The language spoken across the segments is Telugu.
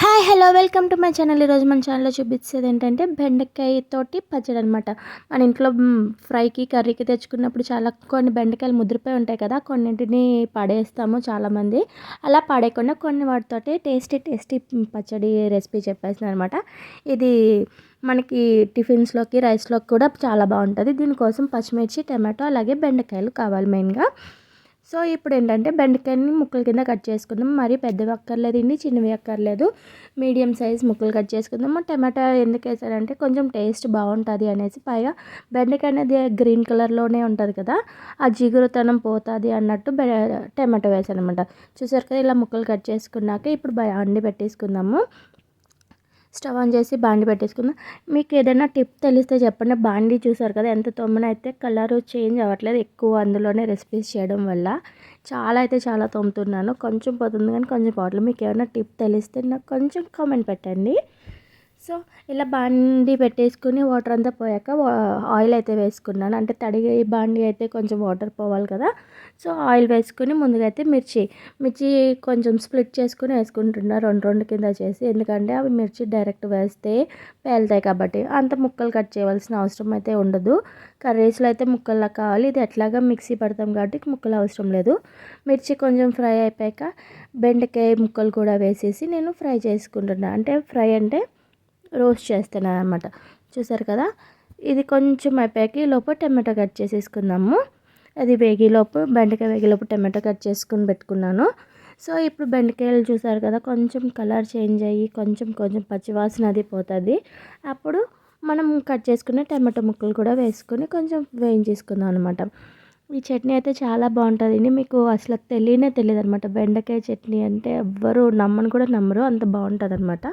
Hi hello welcome to my channel ఈరోజు మన ఛానల్లో చూపించేది ఏంటంటే బెండకాయతోటి పచ్చడి అనమాట మన ఇంట్లో ఫ్రైకి కర్రీకి తెచ్చుకున్నప్పుడు చాలా కొన్ని బెండకాయలు ముద్రపోయి ఉంటాయి కదా కొన్నింటిని పడేస్తాము చాలామంది. అలా పడేయకుండా కొన్ని వాటితోటి టేస్టీ టేస్టీ పచ్చడి రెసిపీ చెప్పేసిన అనమాట ఇది మనకి టిఫిన్స్లోకి రైస్లోకి కూడా చాలా బాగుంటుంది. దీనికోసం పచ్చిమిర్చి టమాటో అలాగే బెండకాయలు కావాలి మెయిన్గా. సో ఇప్పుడు ఏంటంటే బెండకాయని ముక్కల కింద కట్ చేసుకుందాం. మరి పెద్దవి అక్కర్లేదు ఇండి చిన్నవి అక్కర్లేదు. మీడియం సైజ్ ముక్కలు కట్ చేసుకుందాము టమాటా ఎందుకు వేసారంటే కొంచెం టేస్ట్ బాగుంటుంది అనేసి పైగా బెండకాయ అనేది గ్రీన్ కలర్లోనే ఉంటుంది కదా ఆ జిగురుతనం పోతుంది అన్నట్టు టమాటో వేసాను అనమాట చూసారు కదా ఇలా ముక్కలు కట్ చేసుకున్నాక ఇప్పుడు అండి పెట్టేసుకుందాము. స్టవ్ ఆన్ చేసి బాండి పెట్టేసుకుందాం. మీకు ఏదైనా టిప్ తెలిస్తే చెప్పండి. బాండి చూసారు కదా ఎంత తొమ్మినైతే కలర్ చేంజ్ అవ్వట్లేదు. ఎక్కువ అందులోనే రెసిపీస్ చేయడం వల్ల చాలా అయితే చాలా తోముతున్నాను. కొంచెం పోతుంది కానీ కొంచెం పోవట్లేదు. మీకు ఏమైనా టిప్ తెలిస్తే నాకు కొంచెం కామెంట్ పెట్టండి. సో ఇలా బాండి పెట్టేసుకుని వాటర్ అంతా పోయాక ఆయిల్ అయితే వేసుకున్నాను. అంటే తడిగి బాండి అయితే కొంచెం వాటర్ పోవాలి కదా. సో ఆయిల్ వేసుకుని ముందుగా అయితే మిర్చి మిర్చి కొంచెం స్ప్లిట్ చేసుకుని వేసుకుంటున్నా. రెండు రెండు కింద చేసి. ఎందుకంటే అవి మిర్చి డైరెక్ట్ వేస్తే పేలుతాయి కాబట్టి. అంత ముక్కలు కట్ చేయవలసిన అవసరం అయితే ఉండదు. కర్రీస్లో అయితే ముక్కల్లా కావాలి. ఇది ఎట్లాగా మిక్సీ పడతాం కాబట్టి ముక్కలు అవసరం లేదు. మిర్చి కొంచెం ఫ్రై అయిపోయాక బెండకాయ ముక్కలు కూడా వేసేసి నేను ఫ్రై చేసుకుంటున్నాను అంటే ఫ్రై అంటే రోస్ట్ చేస్తున్నాను అనమాట చూసారు కదా? ఇది కొంచెం అయిపోయాక లోపు టమాటో కట్ చేసేసుకుందాము. అది వేగిలోపు బెండకాయ వేగిలోపు టమాటో కట్ చేసుకుని పెట్టుకున్నాను. సో ఇప్పుడు బెండకాయలు చూసారు కదా? కొంచెం కలర్ చేంజ్ అయ్యి కొంచెం కొంచెం పచ్చివాసన అది పోతుంది. అప్పుడు మనం కట్ చేసుకున్న టమాటో ముక్కలు కూడా వేసుకొని కొంచెం వేయించేసుకుందాం అనమాట ఈ చట్నీ అయితే చాలా బాగుంటుంది. మీకు అసలు తెలియనే తెలియదు అనమాట బెండకాయ చట్నీ అంటే ఎవ్వరు నమ్మని కూడా నమ్మరు. అంత బాగుంటుంది అనమాట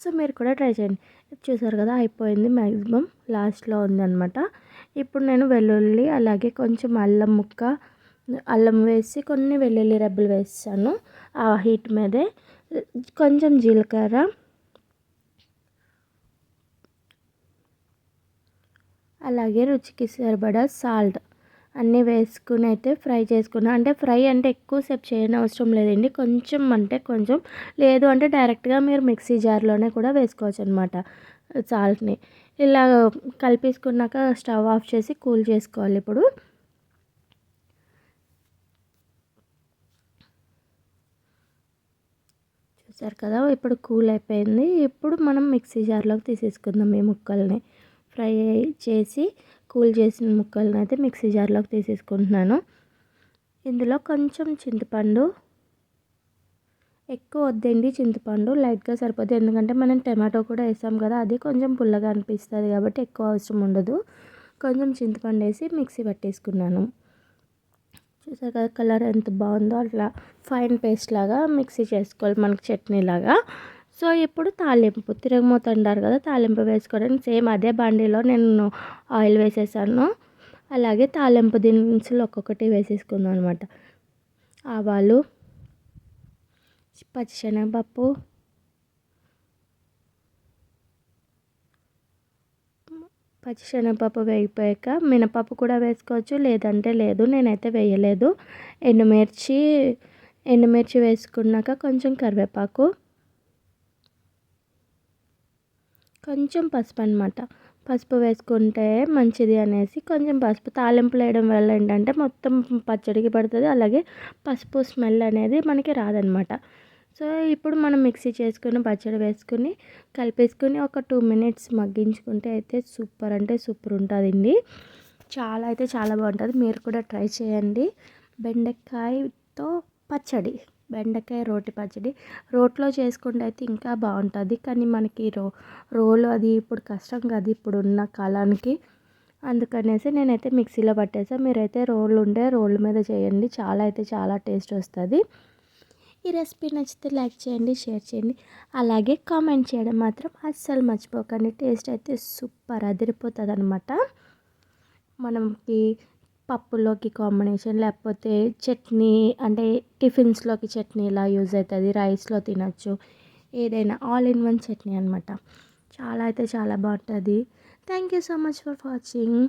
సో మీరు కూడా ట్రై చేయండి. చూసారు కదా అయిపోయింది మ్యాక్సిమం లాస్ట్లో ఉందనమాట ఇప్పుడు నేను వెల్లుల్లి అలాగే కొంచెం అల్లం ముక్క అల్లం వేసి కొన్ని వెల్లుల్లి రెబ్బలు వేసాను ఆ హీట్ మీదే. కొంచెం జీలకర్ర అలాగే రుచికి సరిపడా సాల్ట్. అన్నీ వేసుకుని అయితే ఫ్రై చేసుకున్నా. అంటే ఫ్రై అంటే ఎక్కువసేపు చేయని అవసరం లేదండి. కొంచెం అంటే కొంచెం. లేదు అంటే డైరెక్ట్గా మీరు మిక్సీ జార్లోనే కూడా వేసుకోవచ్చు అనమాట సాల్ట్ని. ఇలా కలిపేసుకున్నాక స్టవ్ ఆఫ్ చేసి కూల్ చేసుకోవాలి ఇప్పుడు. చూసారు కదా ఇప్పుడు కూల్ అయిపోయింది. ఇప్పుడు మనం మిక్సీ జార్లోకి తీసేసుకుందాం ఈ ముక్కల్ని. ఫ్రై చేసి కూల్ చేసిన ముక్కలను అయితే మిక్సీ జార్లోకి తీసేసుకుంటున్నాను. ఇందులో కొంచెం చింతపండు ఎక్కువ వద్దండి చింతపండు లైట్గా సరిపోతుంది. ఎందుకంటే మనం టమాటో కూడా వేసాం కదా అది కొంచెం పుల్లగా అనిపిస్తుంది కాబట్టి ఎక్కువ అవసరం ఉండదు. కొంచెం చింతపండు వేసి మిక్సీ పట్టేసుకున్నాను. చూసారు కదా కలర్ ఎంత బాగుందో అట్లా ఫైన్ పేస్ట్ లాగా మిక్సీ చేసుకోవాలి మనకి చట్నీ లాగా. సో ఇప్పుడు తాలింపు తిరగమూత అంటారు కదా తాలింపు వేసుకోవడానికి సేమ్ అదే బండిలో నేను ఆయిల్ వేసేసాను. అలాగే తాలింపు దినుసులు ఒక్కొక్కటి వేసేసుకుందాం అనమాట ఆవాలు పచ్చిశనగపప్పు పచ్చిశనగపప్పు వేగిపోయాక మినపప్పు కూడా వేసుకోవచ్చు. లేదంటే లేదు నేనైతే వేయలేదు. ఎండుమిర్చి ఎండుమిర్చి వేసుకున్నాక కొంచెం కరివేపాకు కొంచెం పసుపు అనమాట పసుపు వేసుకుంటే మంచిది అనేసి కొంచెం పసుపు తాలింపులు వేయడం వల్ల ఏంటంటే మొత్తం పచ్చడికి పడుతుంది. అలాగే పసుపు స్మెల్ అనేది మనకి రాదనమాట సో ఇప్పుడు మనం మిక్సీ చేసుకుని పచ్చడి వేసుకుని కలిపేసుకుని ఒక టూ మినిట్స్ మగ్గించుకుంటే అయితే సూపర్ అంటే సూపర్ ఉంటుందండి. చాలా అయితే చాలా బాగుంటుంది. మీరు కూడా ట్రై చేయండి. బెండకాయతో పచ్చడి. బెండకాయ రోటి పచ్చడి. రోట్లో చేసుకుంటే అయితే ఇంకా బాగుంటుంది. కానీ మనకి రో రోలు అది ఇప్పుడు కష్టం కదా ఇప్పుడు ఉన్న కాలానికి. అందుకనేసి నేనైతే మిక్సీలో పట్టేసా. మీరైతే రోళ్ళు ఉంటే రోళ్ళ మీద చేయండి. చాలా అయితే చాలా టేస్ట్ వస్తుంది. ఈ రెసిపీ నచ్చితే లైక్ చేయండి షేర్ చేయండి. అలాగే కామెంట్ చేయడం మాత్రం అస్సలు మర్చిపోకండి. టేస్ట్ అయితే సూపర్ అదిరిపోతుంది అనమాట మనకి పప్పులోకి కాంబినేషన్ లేకపోతే చట్నీ అంటే టిఫిన్స్లోకి చట్నీ ఇలా యూజ్ అవుతుంది రైస్లో తినచ్చు ఏదైనా ఆల్ ఇన్ వన్ చట్నీ అనమాట చాలా అయితే చాలా బాగుంటుంది. Thank you so much for watching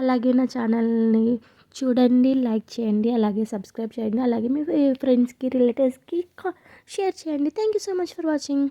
అలాగే నా ఛానల్ని చూడండి లైక్ చేయండి అలాగే సబ్స్క్రైబ్ చేయండి అలాగే మీ ఫ్రెండ్స్కి రిలేటివ్స్కి షేర్ చేయండి. Thank you so much for watching